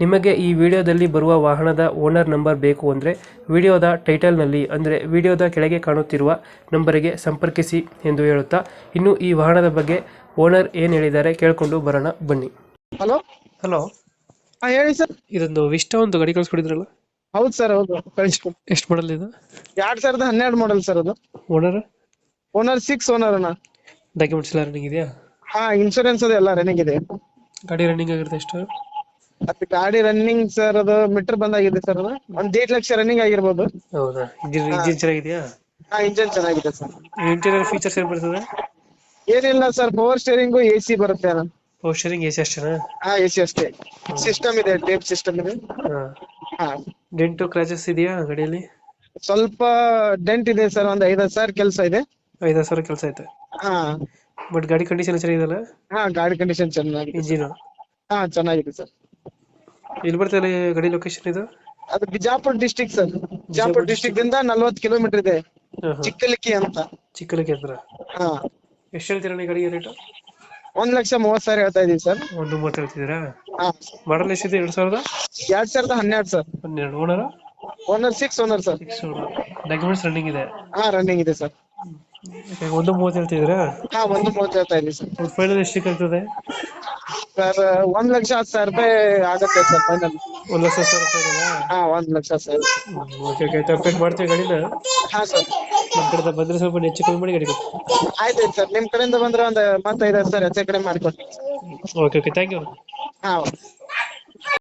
ನಿಮಗೆ ಈ ವಿಡಿಯೋದಲ್ಲಿ ಬರುವ ವಾಹನದ ಓನರ್ ನಂಬರ್ ಬೇಕು ಅಂದರೆ ವಿಡಿಯೋದ ಟೈಟಲ್ನಲ್ಲಿ ಅಂದರೆ ವಿಡಿಯೋದ ಕೆಳಗೆ ಕಾಣುತ್ತಿರುವ ನಂಬರಿಗೆ ಸಂಪರ್ಕಿಸಿ ಎಂದು ಹೇಳುತ್ತಾ ಇನ್ನು ಈ ವಾಹನದ ಬಗ್ಗೆ ಓನರ್ ಏನು ಹೇಳಿದ್ದಾರೆ ಕೇಳಿಕೊಂಡು ಬರೋಣ ಬನ್ನಿ. ಹಲೋ? ಹಲೋ? ಹಾ ಹೇಳಿ ಸರ್. ಇದೊಂದು ವಿಷ್ಟ ಒಂದು ಗಾಡಿ ಕಳಿಸ್ಕೊಡಿದ್ರಲ್ಲ? ಹೌದು ಸರ್ ಹೌದು. ಕಳಿಸ್ಕೊಡಿ ಎಷ್ಟು ಮಾಡಲ್ ಇದು? ಎರಡ್ ಸಾವಿರದ ಹನ್ನೆರಡು ಮಾಡಲ್ ಸರ್ ಅದು. ಓನರ್? ಓನರ್ ಸಿಕ್ಸ್ ಓನರ್ ಅಣ್ಣ. ಡಾಕ್ಯುಮೆಂಟ್ಸ್ ಎಲ್ಲ ರನ್ನಿಂಗ್ ಇದೆಯಾ? ಹಾ ಇನ್ಶೂರೆನ್ಸ್ ಅದು ಎಲ್ಲ ರನ್ನಿಂಗ್ ಇದೆ. ಗಾಡಿ ರನ್ನಿಂಗ್ ಆಗಿರುತ್ತೆ ಎಷ್ಟು? ಅದು ಗಾಡಿ ರನ್ನಿಂಗ್ ಸರ್ ಅದು ಮೀಟರ್ ಬಂದಾಗಿದೆ ಸರ್ ಅದು. ಒಂದ್ ದೇಡ್ ಲಕ್ಷ ರನ್ನಿಂಗ್ ಆಗಿರ್ಬೋದು. ಹೌದಾ? ಇಂಜಿನ್ ಇಂಜಿನ್ ಚೆನ್ನಾಗಿದೆಯಾ? ಹಾ ಇಂಜನ್ ಚೆನ್ನಾಗಿದೆ ಸರ್ ಇಂಟೀರಿಯರ್ ಫೀಚರ್ಸ್ ಏನು ಬರ್ತದೆ? ಏನಿಲ್ಲ sir power steering A C ಬರುತ್ತೆ ಅಣ್ಣ ಪವರ್ ಸ್ಟೇರಿಂಗ್ ಎ ಸಿ ಅಷ್ಟೇನಾ? ಹಾ ಎ ಸಿ ಅಷ್ಟೇ. ಸಿಸ್ಟಮ್ ಇದೆ ಟೇಪ್ ಸಿಸ್ಟಮ್ ಇದೆ. ಹಾಂ. ಹಾ. ಡೆಂಟು ಕ್ರಾಚಸ್ ಇದೆಯಾ ಗಾಡಿಯಲ್ಲಿ? ಸ್ವಲ್ಪ ಡೆಂಟ್ ಇದೆ ಸರ್ ಒಂದ್ ಐದಾರು ಸಾವಿರ ಕೆಲಸ ಇದೆ. ಐದಾರು ಸಾವಿರ ಕೆಲಸ ಐತೆ. ಹಾ. ಬಟ್ ಗಾಡಿ ಕಂಡೀಷನ್ ಚೆನ್ನಾಗಿದೆಯಲ್ಲ? ಹಾ ಗಾಡಿ ಕಂಡೀಷನ್ ಚೆನ್ನಾಗಿದೆ ಇಂಜಿನ್ ಹಾ ಚೆನ್ನಾಗಿದೆ ಸರ್ ಎಲ್ಲಿ ಬರ್ತದೆ ಗಡಿ ಲೊಕೇಶನ್ ಇದು? ಅದು Bijapur district sir Bijapur district ಇಂದ ನಲ್ವತ್ತು ಕಿಲೋಮೀಟರ್ ಇದೆ. ಚಿಕ್ಕಲಿಕ್ಕಿ ಅಂತ. ಚಿಕ್ಕಲಿಕ್ಕಿ ಹತ್ರ? ಹಾ. ಎಷ್ಟು ಹೇಳ್ತೀರಾ ನೀ ಗಡಿಗೆ ರೇಟ್ ಒಂದ್ ಲಕ್ಷ ಮೂವತ್ ಸಾವಿರ ಹೇಳ್ತಾ ಇದೀವಿ ಸರ್ ಒಂದು ಮೂವತ್ತು ಹೇಳ್ತಿದ್ದೀರಾ? ಮಾಡಲ್ ಎಷ್ಟಿದೆ ಎರಡ್ ಸಾವಿರದ? ಎರಡ್ ಸಾವಿರದ ಹನ್ನೆರಡು ಸರ್ ಹನ್ನೆರಡು. Owner owner six owner sir documents running ಇದೆ? ಹಾ ರನ್ನಿಂಗ್ ಇದೆ ಸರ್ ಒಂದು ಮೂವತ್ತು ಹೇಳ್ತಿದ್ದೀರಾ? ಹಾ ಒಂದು ಮೂವತ್ತು ಹೇಳ್ತಾ ಇದೀವಿ ಸರ್ ಫೈನಲ್ ಎಷ್ಟಕ್ಕೆ ಆಗ್ತದೆ? ಸರ್ ಒಂದ್ ಲಕ್ಷ ಹತ್ತು ಸಾವಿರ ರೂಪಾಯಿ ಆಗತ್ತೆ ಸರ್ ಫೈನಲ್ ಒಂದು ಲಕ್ಷ ಸಾವಿರ ರೂಪಾಯಿ ಹಾ ಒಂದ್ lakh sir okay okay update ಮಾಡ್ತೀವಿ ಗಾಡಿನ ಹಾ ಸರ್. ನಮ್ಮ ಕಡೆ ಬಂದ್ರೆ ಸ್ವಲ್ಪ ಹೆಚ್ಚು ಕಮ್ಮಿ ಮಾಡಿ ಗಾಡಿ ಆಯ್ತು ಸರ್ ನಿಮ್ ಕಡೆಯಿಂದ ಬಂದ್ರೆ ಒಂದ್ ಐದಾರು ಸರ್ ಹೆಚ್ಚು ಕಡಿಮೆ ಮಾಡ್ಕೊಡ್ತೀನಿ. ಓಕೆ ಓಕೆ ಥ್ಯಾಂಕ್ ಯು ಹಾ